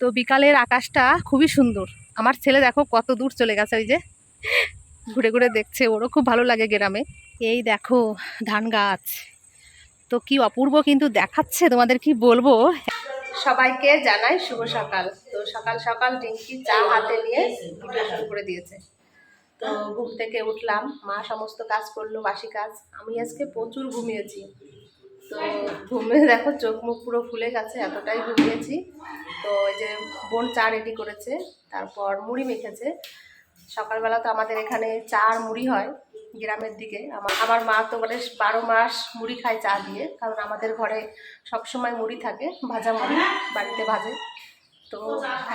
তো বিকালের আকাশটা খুবই সুন্দর। আমার ছেলে দেখো কত দূর চলে গেছে ওই যে। ঘুরে ঘুরে দেখছে, ওরও খুব ভালো লাগে গ্রামে। এই দেখো ধান গাছ। তো কি অপূর্ব কিন্তু দেখাচ্ছে, তোমাদের কি বলব? সবাইকে জানাই শুভ সকাল। তো সকাল সকাল রিঙ্কি চা হাতে নিয়ে ভিডিও শুরু করে দিয়েছে। তো ঘুম থেকে উঠলাম, মা সমস্ত কাজ করল, বাসি কাজ। আমি আজকে প্রচুর ঘুমিয়েছি। তো ঘুমে দেখো চোখ মুখ পুরো ফুলে গেছে, এতটাই ঘুমিয়েছি। তো ওই যে বোন চা রেডি করেছে, তারপর মুড়ি মেখেছে। সকালবেলা তো আমাদের এখানে চা আর মুড়ি হয় গ্রামের দিকে। আমার আমার মা তো মানে বারো মাস মুড়ি খায় চা দিয়ে, কারণ আমাদের ঘরে সবসময় মুড়ি থাকে, ভাজা মুড়ি বাড়িতে ভাজে। তো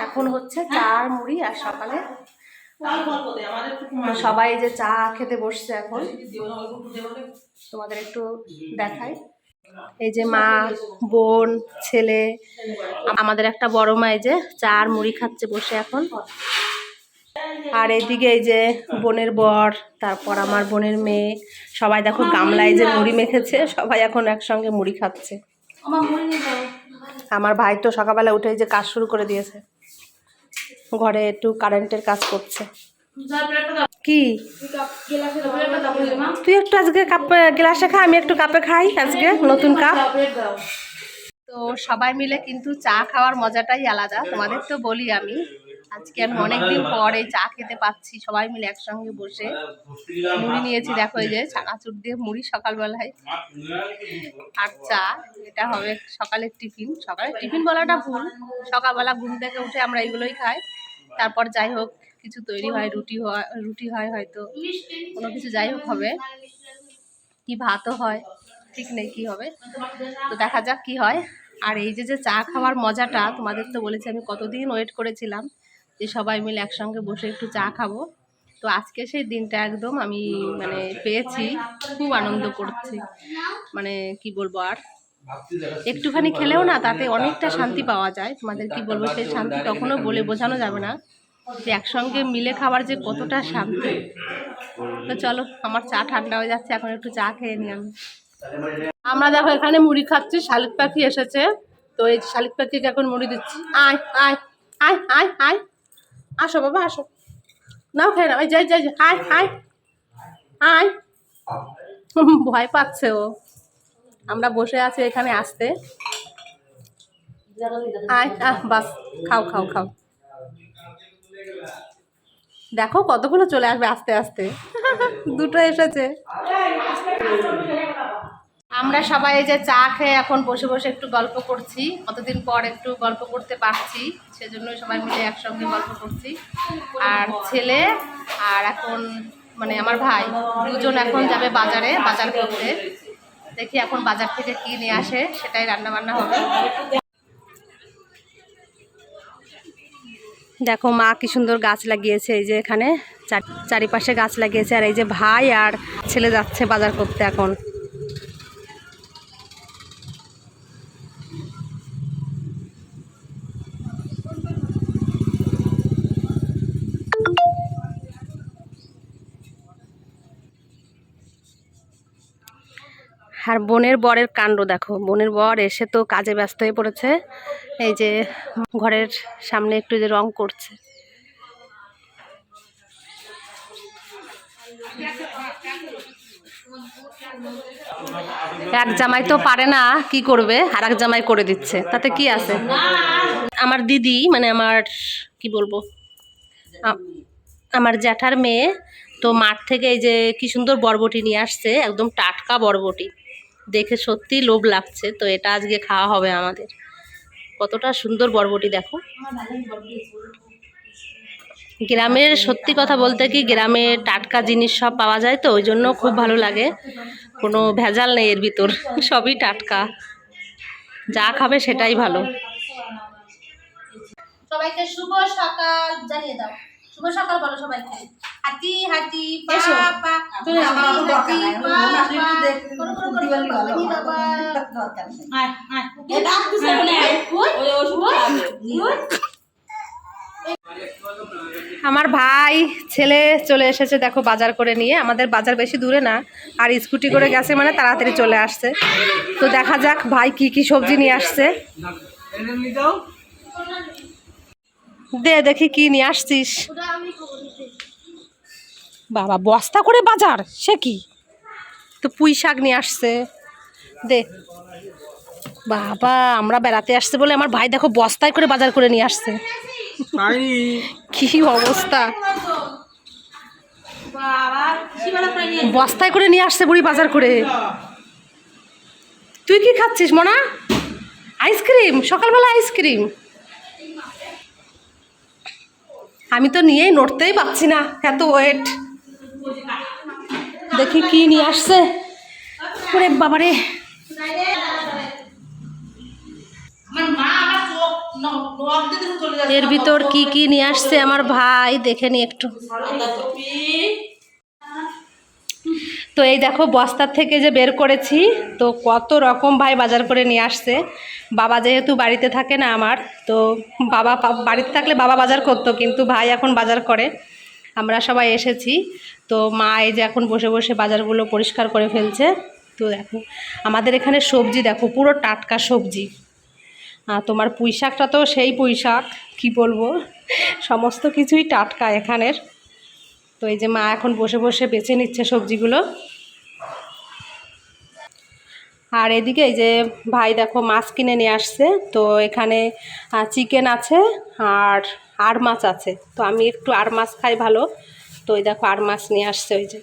এখন হচ্ছে চা আর মুড়ি আর সকালে সবাই যে চা খেতে বসছে এখন। তোমাদের একটু দেখাই। এই যে মা, বোন, ছেলে, আমাদের একটা বড় মা যে, চা আর মুড়ি খাচ্ছে বসে এখন। আর এইদিকে এই যে বোনের বর, তারপর আমার বোনের মেয়ে। সবাই দেখো গামলায় যে মুড়ি মেখেছে, সবাই এখন একসঙ্গে মুড়ি খাচ্ছে। আমার ভাই তো সকালবেলা উঠে যে কাজ শুরু করে দিয়েছে। ঘরে একটু কারেন্টের কাজ করছে। কি? তুই একটু আজকে কাপে গ্লাসে খা, আমি একটু কাপে খাই আজকে, নতুন কাপ। তো সবাই মিলে কিন্তু চা খাওয়ার মজাটাই আলাদা, তোমাদের তো বলি আমি। আজকে আমি অনেকদিন পর এই চা খেতে পাচ্ছি, সবাই মিলে একসঙ্গে বসে। মুড়ি নিয়েছি, দেখো এই যে, চানাচুর দিয়ে মুড়ি সকালবেলায়। আর চা, এটা হবে সকালের টিফিন। সকালের টিফিন বলাটা ভুল, সকালবেলা ঘুম থেকে উঠে আমরা এগুলোই খাই। তারপর যাই হোক কিছু তৈরি হয়, রুটি হয় রুটি হয় হয়তো। কোনো কিছু যাই হোক হবে। কি ভাতও হয়, ঠিক নেই কি হবে। তো দেখা যাক কি হয়। আর এই যে যে চা খাওয়ার মজাটা, তোমাদের তো বলেছি আমি কতদিন ওয়েট করেছিলাম যে সবাই মিলে একসঙ্গে বসে একটু চা খাব। তো আজকে সেই দিনটা একদম আমি মানে পেয়েছি, খুব আনন্দ করছি। মানে কি বলব আর? একটুখানি খেলেও না, তাতে অনেকটা শান্তি পাওয়া যায়। তোমাদের কি বলব, সেই শান্তি কখনো বলে বোঝানো যাবে না। একসঙ্গে মিলে খাবার যে কতটা শান্তি। তো চলো, আমার চা ঠান্ডা হয়ে যাচ্ছে, এখন একটু চা খেয়ে নি আমি। আমরা দেখো, এখানে মুড়ি খাচ্ছি, শালিক পাখি এসেছে। তো এই শালিক পাখিকে এখন মুড়ি দিচ্ছি। আয় আয় আয় আয় আয়। আসো বাবা, আসো। নাও, খেয়ে না যাই যাই। আয় আয়। আয়। ভয় পাচ্ছে ও। আমরা বসে আছি এখানে আসতে। আয়, আহ, বাস, খাও খাও খাও। দেখো কতগুলো চলে আসবে আস্তে আস্তে। দুটো এসেছে। আমরা সবাই যে চা খেয়ে এখন বসে বসে একটু গল্প করছি। কতদিন পর একটু গল্প করতে পারছি। সেজন্যই সবাই মিলে একসঙ্গে গল্প করছি। আর ছেলে আর এখন মানে আমার ভাই, দুজন এখন যাবে বাজারে, বাজার করতে। দেখি এখন বাজার থেকে কি নিয়ে আসে, সেটাই রান্না বান্না হবে। দেখো মা কি সুন্দর গাছ লাগিয়েছে, এই যে এখানে চার- চারিপাশে গাছ লাগিয়েছে, আর এই যে ভাই আর ছেলে যাচ্ছে বাজার করতে এখন। আর বোনের বরের কাণ্ড দেখো। বোনের বর এসে তো কাজে ব্যস্ত হয়ে পড়েছে। এই যে ঘরের সামনে একটু যে রং করছে। এক জামাই তো পারে না, কি করবে? আর এক জামাই করে দিচ্ছে। তাতে কি আছে? আমার দিদি মানে আমার, কি বলব? আমার জ্যাঠার মেয়ে, তো মাঠ থেকে এই যে কি সুন্দর বরবটি নিয়ে আসছে, একদম টাটকা বরবটি। দেখে সত্যি লোভ লাগছে, তো এটা আজকে খাওয়া হবে আমাদের। কতটা সুন্দর বরবটি, দেখো। গ্রামের সত্যি কথা বলতে কি, গ্রামে টাটকা জিনিস সব পাওয়া যায় তো, ওই জন্য খুব ভালো লাগে। কোনো ভেজাল নেই এর ভিতর, সবই টাটকা। যা খাবে সেটাই ভালো। সবাইকে শুভ সকাল, জানিয়ে দাও। শুভ সকাল বলো সবাইকে। হাতি হাতি পা পা হাতি, হাতি। আমার ভাই ছেলে চলে এসেছে দেখো বাজার করে নিয়ে। আমাদের বাজার বেশি দূরে না আর স্কুটি করে গেছে মানে তাড়াতাড়ি চলে আসছে। তো দেখা যাক ভাই কি কি সবজি নিয়ে আসছে। দে দেখি কি নিয়ে আসছিস। বাবা বস্তা করে বাজার? সে কি? তো পুঁই শাক নিয়ে আসছে। দে। বাবা আমরা বেড়াতে আসছে বলে আমার ভাই দেখো বস্তায় করে বাজার করে নিয়ে আসছে। কি অবস্থা? বস্তায় করে নিয়ে আসছে বুড়ি বাজার করে। তুই কি খাচ্ছিস মনা? আইসক্রিম সকালবেলা আইসক্রিম। আমি তো নিয়েই নড়তেই পারছি না এত ওয়েট দেখি কি নিয়ে আসছে। ওরে বাবারে। এর ভিতর কি কি নিয়ে আসছে আমার ভাই দেখে নি একটু। তো এই দেখো বস্তার থেকে যে বের করেছি, তো কত রকম ভাই বাজার করে নিয়ে আসছে। বাবা যেহেতু বাড়িতে থাকে না আমার, তো বাবা বাড়িতে থাকলে বাবা বাজার করতো, কিন্তু ভাই এখন বাজার করে। আমরা সবাই এসেছি, তো মা এই যে এখন বসে বসে বাজারগুলো পরিষ্কার করে ফেলছে। তো দেখো, আমাদের এখানে সবজি দেখো, পুরো টাটকা সবজি। তোমার পুঁই শাকটা তো সেই পুঁই শাক কী বলব? সমস্ত কিছুই টাটকা এখানের। তো এই যে মা এখন বসে বসে বেছে নিচ্ছে সবজিগুলো। আর এদিকে এই যে ভাই দেখো মাছ কিনে নিয়ে আসছে, তো এখানে চিকেন আছে আর আর মাছ আছে। তো আমি একটু আর মাছ খাই ভালো। তো ওই দেখো আর মাছ নিয়ে আসছে ওই যে।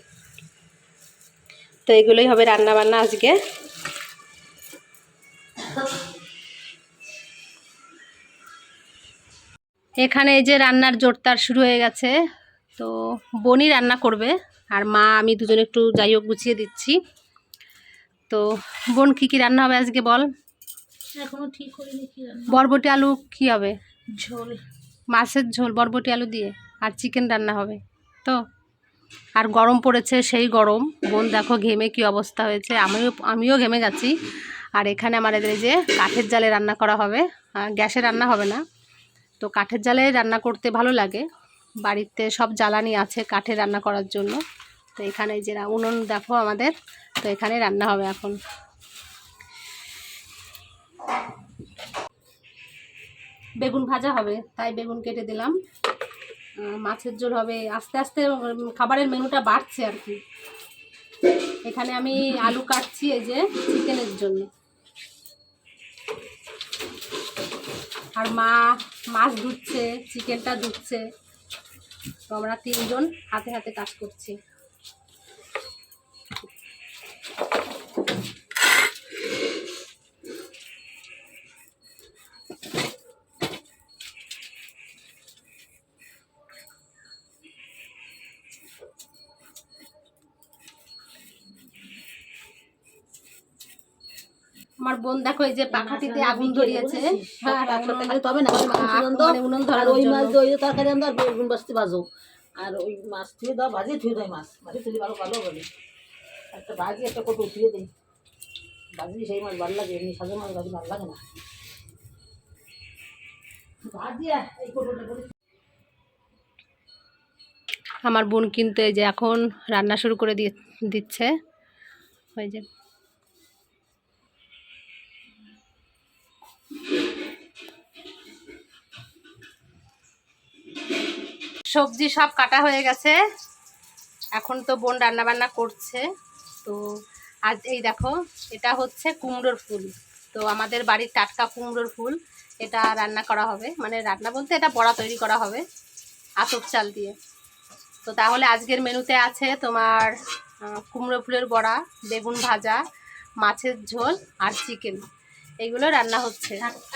তো এগুলোই হবে রান্না বান্না আজকে। এখানে এই যে রান্নার জোরতার শুরু হয়ে গেছে। তো বোনই রান্না করবে আর মা আমি দুজনে একটু যাই হোক গুছিয়ে দিচ্ছি। তো বোন কী কী রান্না হবে আজকে বল? এখনও ঠিক কি রান্না বরবটি আলু কী হবে? ঝোল। মাছের ঝোল বরবটি আলু দিয়ে। আর চিকেন রান্না হবে। তো? আর গরম পড়েছে সেই গরম। বোন দেখো ঘেমে কি অবস্থা হয়েছে। আমিও আমিও ঘেমে গেছি। আর এখানে আমার এদের এই যে কাঠের জালে রান্না করা হবে। গ্যাসে রান্না হবে না। তো কাঠের জালে রান্না করতে ভালো লাগে। বাড়িতে সব জ্বালানি আছে কাঠে রান্না করার জন্য। তো এখানে যে উনুন দেখো আমাদের, তো এখানে রান্না হবে এখন। বেগুন ভাজা হবে, তাই বেগুন কেটে দিলাম। মাছের ঝোল হবে, আস্তে আস্তে খাবারের মেনুটা বাড়ছে আর কি। এখানে আমি আলু কাটছি এই যে চিকেনের জন্য। আর মা মাছ ধুচ্ছে, চিকেনটা ধুচ্ছে। তো আমরা তিনজন হাতে হাতে কাজ করছি। বোন দেখো এই যে পাখাটিতে আগুন ধরিয়েছে হ্যাঁ? তবে না মানে উনুন ওই মাছ দিয়ে ওই তরকারি রান্ধো আর বেগুন বাস্তি ভাজো আর ওই মাছ থুয়ে দাও ভাজি থুয়ে দাও মাছ। ভাজি তুলি ভালো ভালো বলে একটা ভাজি একটা কত থুয়ে দেয় ভাজি সেই মাছ ভালো লাগে এমনি সাজা মাছ ভাজি ভালো লাগে না। আমার বোন কিন্তু এই যে এখন রান্না শুরু করে দিয়ে দিচ্ছে। ওই যে সবজি সব কাটা হয়ে গেছে। এখন তো বোন রান্না বান্না করছে। তো আজ এই দেখো, এটা হচ্ছে কুমড়োর ফুল। তো আমাদের বাড়ির টাটকা কুমড়োর ফুল, এটা রান্না করা হবে। মানে রান্না বলতে এটা বড়া তৈরি করা হবে, আতপ চাল দিয়ে। তো তাহলে আজকের মেনুতে আছে তোমার কুমড়ো ফুলের বড়া, বেগুন ভাজা, মাছের ঝোল আর চিকেন। এইগুলো রান্না হচ্ছে।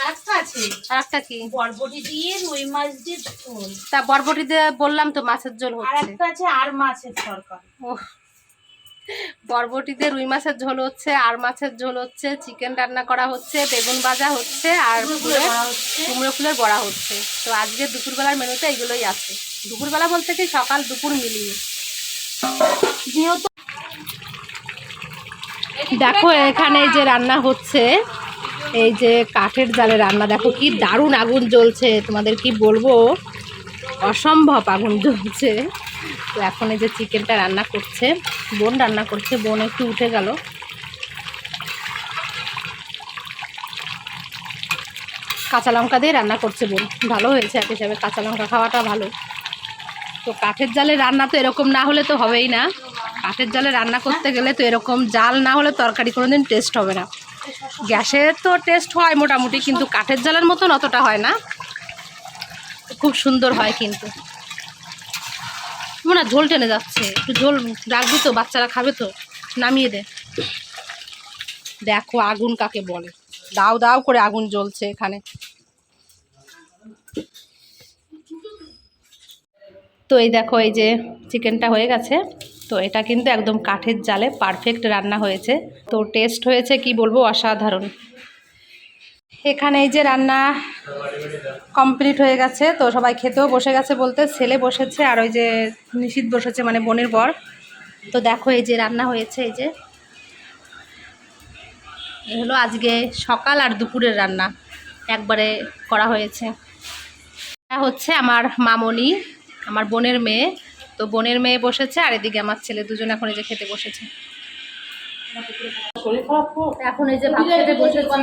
একটা আছে? আর একটা কি? বরবটি দিয়ে রুই মাছ দিয়ে ঝোল। তা বরবটিতে বললাম তো মাছের ঝোল আর হচ্ছে। একটা আছে আর মাছের তরকারি। বরবটিতে রুই মাছের ঝোল হচ্ছে আর মাছের ঝোল হচ্ছে চিকেন রান্না করা হচ্ছে বেগুন ভাজা হচ্ছে আর ফুলের কুমড়ো ফুলের বড়া হচ্ছে। তো আজকে দুপুরবেলার মেনুতে এগুলোই আছে। দুপুরবেলা বলতে কি সকাল দুপুর মিলিয়ে। যেহেতু দেখো এখানে যে রান্না হচ্ছে। এই যে কাঠের জালে রান্না, দেখো কি দারুণ আগুন জ্বলছে, তোমাদের কি বলব? অসম্ভব আগুন জ্বলছে। তো এখন এই যে চিকেনটা রান্না করছে, বোন রান্না করছে, বোন একটু উঠে গেল। কাঁচা লঙ্কা দিয়ে রান্না করছে বোন, ভালো হয়েছে এক হিসাবে, কাঁচা লঙ্কা খাওয়াটা ভালো। তো কাঠের জালে রান্না তো এরকম না হলে তো হবেই না। কাঠের জালে রান্না করতে গেলে তো এরকম জাল না হলে তরকারি কোনোদিন টেস্ট হবে না। গ্যাসের তো টেস্ট হয় মোটামুটি, কিন্তু কাঠের জালের মতন অতটা হয় না। খুব সুন্দর হয় কিন্তু। মনে ঝোল টেনে যাচ্ছে। একটু ঝোল রাখবি তো, বাচ্চারা খাবে তো। নামিয়ে দে। দেখো আগুন কাকে বলে। দাও দাও করে আগুন জ্বলছে এখানে। তো এই দেখো, এই যে চিকেনটা হয়ে গেছে। তো এটা কিন্তু একদম কাঠের জালে পারফেক্ট রান্না হয়েছে। তো টেস্ট হয়েছে কি বলব, অসাধারণ। এখানে এই যে রান্না কমপ্লিট হয়ে গেছে, তো সবাই খেতেও বসে গেছে বলতে, ছেলে বসেছে আর ওই যে নিশীত বসেছে মানে বোনের বর। তো দেখো এই যে রান্না হয়েছে, এই যে। এ হলো আজকে সকাল আর দুপুরের রান্না, একবারে করা হয়েছে। হচ্ছে আমার মামনি, আমার বোনের মেয়ে। তো বোনের মেয়ে বসেছে আর এদিকে আমার ছেলে দুজন এখন এই যে খেতে বসেছে। এখন এই যে ভাত খেতে বসেছি।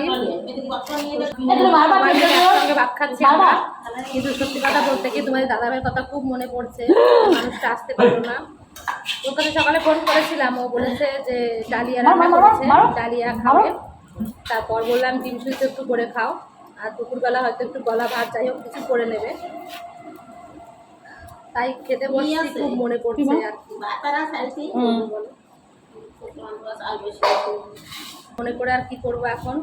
ভাত খাচ্ছি কিন্তু সত্যি কথা বলতে কি তোমাদের দাদাভাইয়ের কথা খুব মনে পড়ছে। মানুষটা আসতে পারল না। ওর কাছে সকালে ফোন করেছিলাম। ও বলেছে যে ডালিয়া রান্না করেছে। ডালিয়া খাবে। তারপর বললাম ডিম সুইচ একটু করে খাও। আর দুপুরবেলা হয়তো একটু গলা ভাত যাই হোক কিছু করে নেবে। তাই খেতে বসছি খুব মনে পড়ছে আর মনে করে আর কি করব এখন?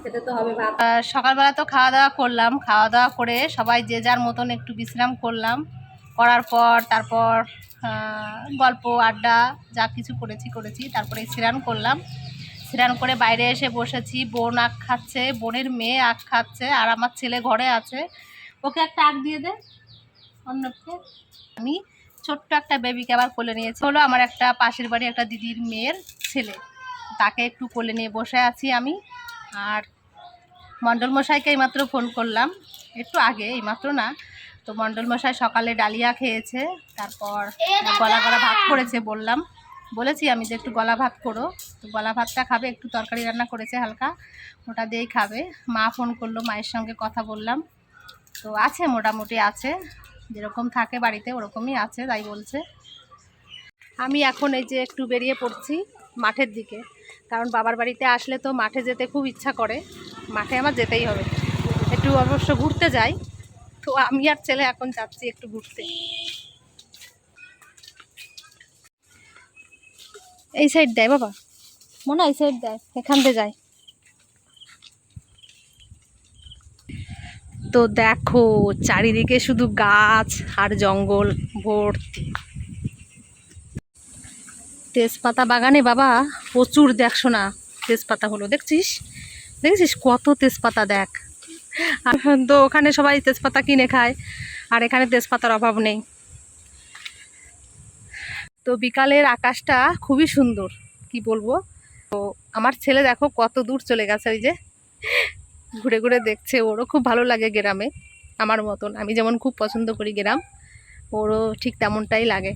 খেতে তো হবে ভাত। সকালবেলা তো খাওয়া দাওয়া করলাম। খাওয়া দাওয়া করে সবাই যে যার মতন একটু বিশ্রাম করলাম। করার পর তারপর গল্প আড্ডা যা কিছু করেছি করেছি। তারপরে স্নান করলাম। স্নান করে বাইরে এসে বসেছি। বোন আখ খাচ্ছে বোনের মেয়ে আখ খাচ্ছে আর আমার ছেলে ঘরে আছে। ওকে একটা আখ দিয়ে দে। আমি ছোট্ট একটা বেবিকে আবার কোলে নিয়েছি। হলো আমার একটা পাশের বাড়ি একটা দিদির মেয়ের ছেলে। তাকে একটু কোলে নিয়ে বসে আছি আমি। আর মণ্ডল মশাইকে এইমাত্র ফোন করলাম। একটু আগে, এইমাত্র না। তো মণ্ডল মশাই সকালে ডালিয়া খেয়েছে। তারপর গলা গলা ভাত করেছে বললাম। বলেছি আমি যে একটু গলা ভাত করো। তো গলা ভাতটা খাবে, একটু তরকারি রান্না করেছে হালকা। ওটা দিয়েই খাবে। মা ফোন করল, মায়ের সঙ্গে কথা বললাম। তো আছে, মোটামুটি আছে। যেরকম থাকে বাড়িতে, ওরকমই আছে, তাই বলছে। আমি এখন এই যে একটু বেরিয়ে পড়ছি মাঠের দিকে, কারণ বাবার বাড়িতে আসলে তো মাঠে যেতে খুব ইচ্ছা করে, মাঠে আমার যেতেই হবে। একটু অবশ্য ঘুরতে যাই, তো আমি আর ছেলে এখন যাচ্ছি একটু ঘুরতে। এই সাইড দেয় বাবা। মনে হয় এই সাইড দেয়, এখান দিয়ে যায়। তো দেখো, চারিদিকে শুধু গাছ আর জঙ্গল ভর্তি তেজপাতা বাগানে বাবা, প্রচুর দেখছ না তেজপাতা হলো, দেখছিস? দেখছিস কত তেজপাতা দেখ? তো ওখানে সবাই তেজপাতা কিনে খায়, আর এখানে তেজপাতার অভাব নেই। তো বিকালের আকাশটা খুবই সুন্দর, কি বলব? তো আমার ছেলে দেখো কত দূর চলে গেছে, ওই যে। ঘুরে ঘুরে দেখছে, ওরও খুব ভালো লাগে গ্রামে, আমার মতন। আমি যেমন খুব পছন্দ করি গ্রাম, ওরও ঠিক তেমনটাই লাগে।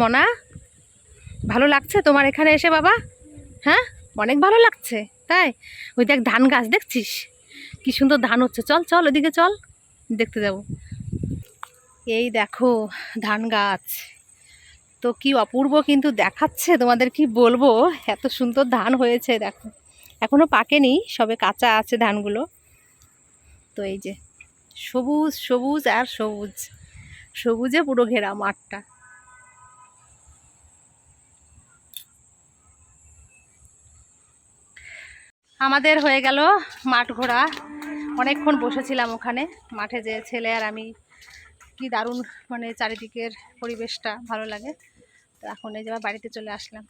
মনা, ভালো লাগছে তোমার এখানে এসে বাবা? হ্যাঁ অনেক ভালো লাগছে, তাই? ওই দেখ ধান গাছ দেখছিস? কি সুন্দর ধান হচ্ছে। চল চল, ওদিকে চল, দেখতে যাব। এই দেখো ধান গাছ। তো কি অপূর্ব কিন্তু দেখাচ্ছে, তোমাদের কি বলব? এত সুন্দর ধান হয়েছে, দেখো। এখনও পাকেনি সবে কাঁচা আছে ধানগুলো। তো এই যে, সবুজ সবুজ আর সবুজ। সবুজে পুরো ঘেরা মাঠটা। আমাদের হয়ে গেল মাঠ ঘোরা। অনেকক্ষণ বসেছিলাম ওখানে, মাঠে যে ছেলে আর আমি, কি দারুণ মানে চারিদিকের পরিবেশটা ভালো লাগে। তো এখন এই যে বাড়িতে চলে আসলাম।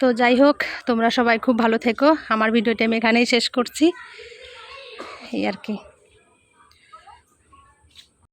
তো যাই হোক, তোমরা সবাই খুব ভালো থেকো। আমার ভিডিওটা আমি এখানেই শেষ করছি। এই আর কি।